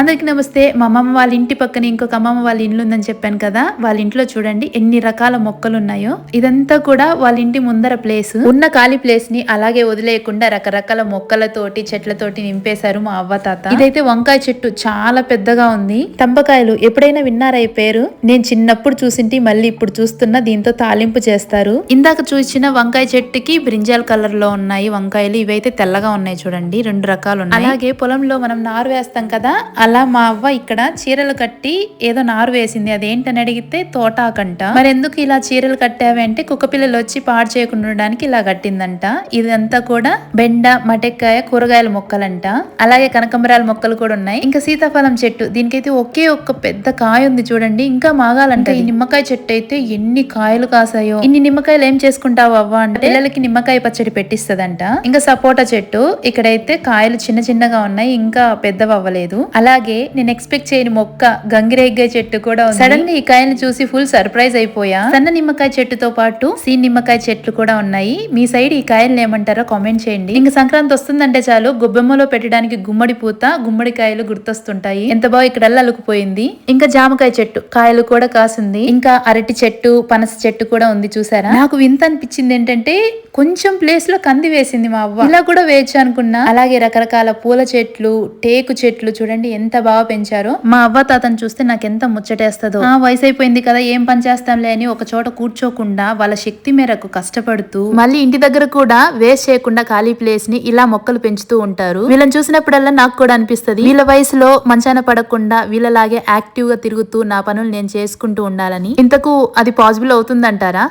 అందరికీ నమస్తే. మా అమ్మమ్మ వాళ్ళ ఇంటి పక్కన ఇంకొక అమ్మమ్మ వాళ్ళ ఇల్లు ఉందని చెప్పాను కదా. వాళ్ళ ఇంట్లో చూడండి ఎన్ని రకాల మొక్కలు ఉన్నాయో. ఇదంతా కూడా వాళ్ళ ఇంటి ముందర ప్లేస్. ఉన్న ఖాళీ ప్లేస్ని అలాగే వదిలేయకుండా రకరకాల మొక్కలతోటి చెట్లతోటి నింపేశారు మా అవ్వ తాత. ఇదైతే వంకాయ చెట్టు చాలా పెద్దగా ఉంది. తంపకాయలు ఎప్పుడైనా విన్నారా ఈ పేరు? నేను చిన్నప్పుడు చూసింటి మళ్ళీ ఇప్పుడు చూస్తున్నా దీంతో తాలింపు చేస్తారు. ఇందాక చూసిన వంకాయ చెట్టుకి బ్రింజాల్ కలర్లో ఉన్నాయి వంకాయలు. ఇవైతే తెల్లగా ఉన్నాయి చూడండి. రెండు రకాలు ఉన్నాయి. అలాగే పొలంలో మనం నారు వేస్తాం కదా అలా మా అవ్వ ఇక్కడ చీరలు కట్టి ఏదో నారు వేసింది. అదేంటని అడిగితే తోటాకంట. మరి ఎందుకు ఇలా చీరలు కట్టావి అంటే కుక్క పిల్లలు వచ్చి పాడు చేయకుండా ఉండడానికి ఇలా కట్టిందంట. ఇదంతా కూడా బెండ మటెక్కాయ కూరగాయల మొక్కలంట. అలాగే కనకంబరాల మొక్కలు కూడా ఉన్నాయి. ఇంకా సీతాఫలం చెట్టు. దీనికైతే ఒకే ఒక్క పెద్ద కాయ ఉంది చూడండి. ఇంకా మాగాలంట. ఈ నిమ్మకాయ చెట్టు అయితే ఎన్ని కాయలు కాసాయో ఇన్ని నిమ్మకాయలు ఏం చేసుకుంటావు అవ్వ అంటే? పిల్లలకి నిమ్మకాయ పచ్చడి పెట్టిస్తదంట. ఇంకా సపోటా చెట్టు. ఇక్కడైతే కాయలు చిన్న చిన్నగా ఉన్నాయి. ఇంకా పెద్దవి అవ్వలేదు అలాగే నేను ఎక్స్పెక్ట్ చేయని మొక్క గంగిరేగ్గాయ చెట్టు కూడా ఉంది. సడన్గా ఈ కాయలు చూసి ఫుల్ సర్ప్రైజ్ అయిపోయా? సన్న నిమ్మకాయ చెట్టుతో పాటు సీ నిమ్మకాయ చెట్లు కూడా ఉన్నాయి. మీ సైడ్ ఈ కాయలు ఏమంటారో కామెంట్ చేయండి. ఇంకా సంక్రాంతి వస్తుందంటే చాలు గొబ్బెమ్మలో పెట్టడానికి గుమ్మడి పూత గుమ్మడికాయలు గుర్తొస్తుంటాయి. ఎంత బాగా ఇక్కడ అలుకుపోయింది. ఇంకా జామకాయ చెట్టు కాయలు కూడా కాసింది. ఇంకా అరటి చెట్టు పనస చెట్టు కూడా ఉంది చూసారా? నాకు వింత అనిపించింది ఏంటంటే కొంచెం ప్లేస్లో కంది వేసింది మా అవ్వ. ఇలా కూడా వేయచ్చు అనుకున్నా. అలాగే రకరకాల పూల చెట్లు టేకు చెట్లు చూడండి ఎంత బాగా పెంచారో. మా అవ్వ తాతను చూస్తే నాకు ఎంత ముచ్చటేస్తుందో. ఆ వయసు అయిపోయింది కదా ఏం పని చేస్తాంలే అని ఒక చోట కూర్చోకుండా వాళ్ళ శక్తి మేరకు కష్టపడుతూ మళ్ళీ ఇంటి దగ్గర కూడా వేస్ట్ చేయకుండా ఖాళీ ప్లేస్ని ఇలా మొక్కలు పెంచుతూ ఉంటారు. వీళ్ళని చూసినప్పుడల్లా నాకు కూడా అనిపిస్తుంది. వీళ్ళ వయసులో మంచాన పడకుండా వీళ్ళలాగే యాక్టివ్గా తిరుగుతూ నా పనులు నేను చేసుకుంటూ ఉండాలని. ఇంతకు అది పాసిబుల్ అవుతుందంటారా?